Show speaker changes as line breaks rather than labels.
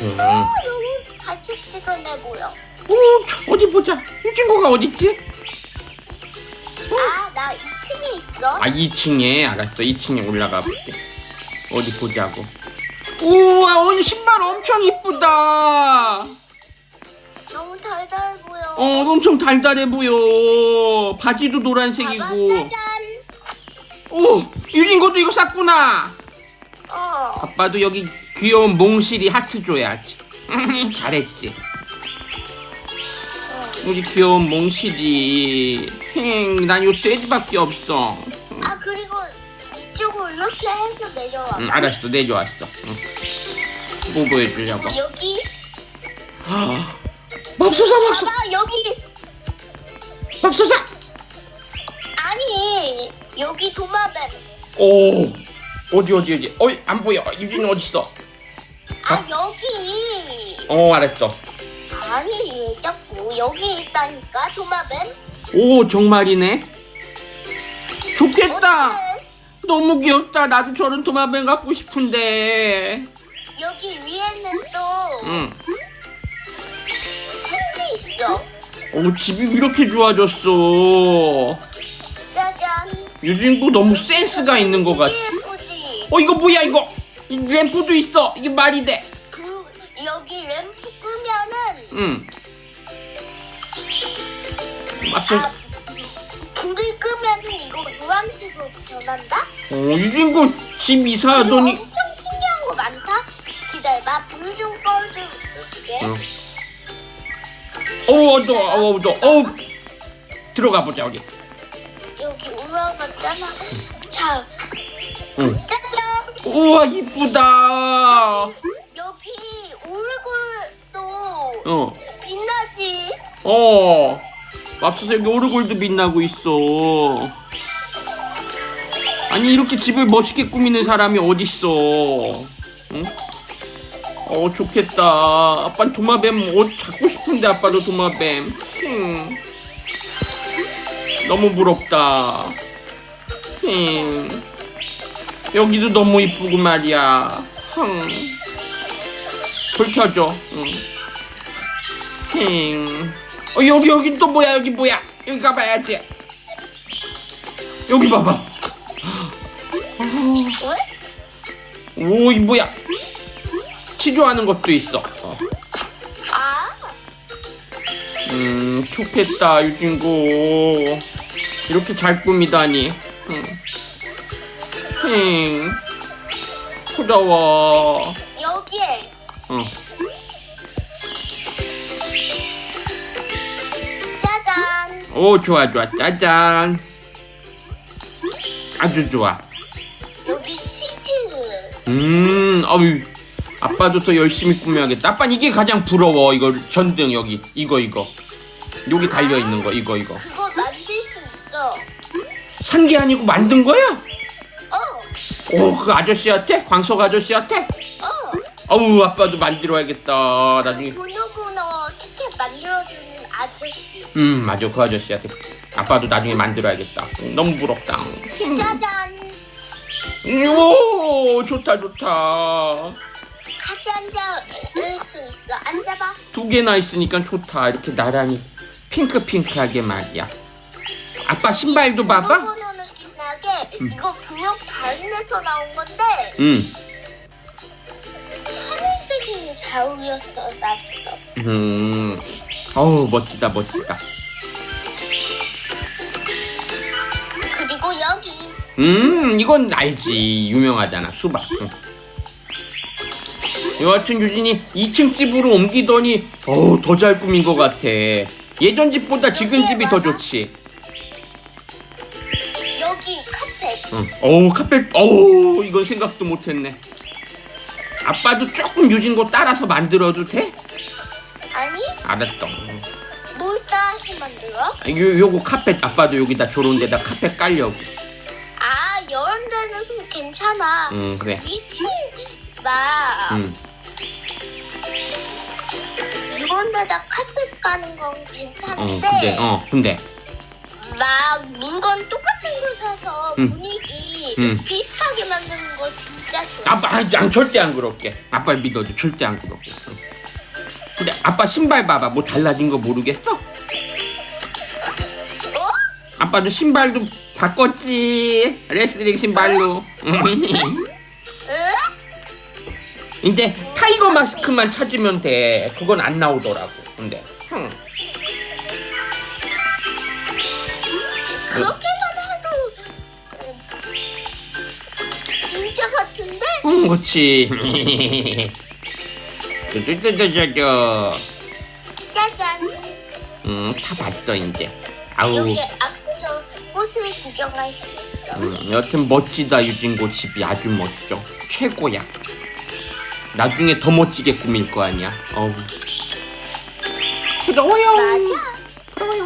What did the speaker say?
음.
어, 여기 같이 찍어내 보여.
오, 어디 보자. 유진구가 어딨지?
아, 나 2층에 있어.
아, 2층에. 알았어. 2층에 올라가 볼게. 어디 보자고. 우와, 오늘 신발 엄청 이쁘다.
너무 달달 보여.
어, 엄청 달달해 보여. 바지도
봐봐,
노란색이고.
짜잔.
오, 유진구도 이거 샀구나.
어,
아빠도 여기 귀여운 몽실이 하트 줘야지. 음, 잘했지. 우리 귀여운 몽실이. 힝, 난 요 돼지밖에 없어.
아 그리고 이쪽으로 이렇게 해서 내려와.
응, 알았어. 내려왔어. 응. 뭐 보여주려고.
그리고 여기
아, 맙소사, 맙소사,
봐봐 여기
맙소사.
아니 여기 도마뱀.
오, 어디, 어디, 어디. 어이, 안 보여. 유진이 어딨어?
아 여기.
어, 알았어.
아니 왜 자꾸 여기 있다니까 도마뱀.
오, 정말이네. 좋겠다.
어때?
너무 귀엽다. 나도 저런 도마뱀 갖고 싶은데.
여기 위에는 또
응.
텐트 있어.
오, 집이 이렇게 좋아졌어.
짜잔.
유진구 너무 센스가 있는 것 같아.
예쁘지.
어, 이거 뭐야, 이거? 이 램프도 있어. 이게 말이 돼.
불 여기 램프 끄면은
응. 맞죠?
아 불을 끄면은 이거 노란색으로 변한다?
어, 유진구 집
이거
이사하더니.
엄청 신기한 거 많다. 기다려봐. 불 좀 꺼줄게.
응. 어우, 어두워, 어우, 어두워. 어우. 들어가 보자, 우리.
여기 올라갔잖아. 자,
응.
짜잔.
우와, 이쁘다.
여기 얼굴도
어.
빛나지.
어. 맙소사 여기 오르골도 빛나고 있어. 아니 이렇게 집을 멋있게 꾸미는 사람이 어딨어? 응? 어 좋겠다. 아빠 도마뱀 옷 잡고 싶은데 아빠도 도마뱀. 힝. 너무 부럽다. 힝. 여기도 너무 이쁘고 말이야. 흥. 불 켜줘. 응. 힝. 어 여기 여기 또 뭐야 여기 뭐야 여기 가봐야지 여기 봐봐
왜?
오이 뭐야 치료하는 것도 있어 어.
아,
음 좋겠다 유진구 이렇게 잘 꾸미다니 응. 힝 부러워
여기에
어.
짜잔.
오 좋아 좋아 짜잔 아주 좋아
여기 치즈.
음, 어유 아빠도 더 열심히 꾸며야겠다. 아빠 이게 가장 부러워. 이거 전등 여기 이거 이거 여기 달려 있는 거 이거 이거
그거 만들 수 있어.
산 게 아니고 만든 거야?
어,
오, 그 아저씨한테 광석 아저씨한테?
어.
어우, 아빠도 만들어야겠다. 나중에.
보노보노 티켓 만들어주는 아저씨.
음, 맞아 그 아저씨한테. 아빠도 나중에 만들어야겠다. 음, 너무 부럽다.
짜잔.
음, 오, 좋다 좋다.
같이 앉을 수 있어. 앉아봐.
두 개나 있으니까 좋다. 이렇게 나란히 핑크핑크하게 말이야. 아빠 신발도 봐봐.
느낌나게 이거 부엌 다른 데서 나온 건데
음.
하늘색이 잘 어울렸어 나처럼.
음, 어우 멋지다 멋지다.
그리고 여기
음, 이건 알지 유명하잖아 수박. 응. 여하튼 유진이 2층 집으로 옮기더니 어우 더 잘 꾸민 것 같아. 예전 집보다 지금 집이 더 좋지.
카펫.
응. 어우 카펫 어우 이건 생각도 못했네. 아빠도 조금 유진 거 따라서 만들어도 돼?
아니
알았어.
뭘 따라서 만들어?
요 요거 카펫 아빠도 여기다 저런 데다 카펫 깔려고.
아 이런 데는 괜찮아.
응 그래.
위치 막
응.
이런 데다 카펫 까는 건
어
괜찮은데
근데 어 근데
막 물건 똑같은 거 사서
응.
분위기
응.
비슷하게 만드는 거 진짜 좋아.
아빠 안, 안 절대 안 그럴게. 아빠 믿어줘. 절대 안 그럴게. 응. 근데 아빠 신발 봐봐. 뭐 달라진 거 모르겠어?
어?
아빠도 신발도 바꿨지. 레슬링 신발로.
응?
이제 타이거 마스크만 찾으면 돼. 그건 안 나오더라고.
근데.
응. 그렇지. 쩌쩌쩌쩌쩌.
짜잔.
응, 다 봤어 이제. 아우.
여기 앞에서 꽃을 구경할 수 있어.
음, 여튼 멋지다 유진고 집이 아주 멋져 최고야 나중에 더 멋지게 꾸밀 거 아니야 어우 부러워요
맞아.
부러워요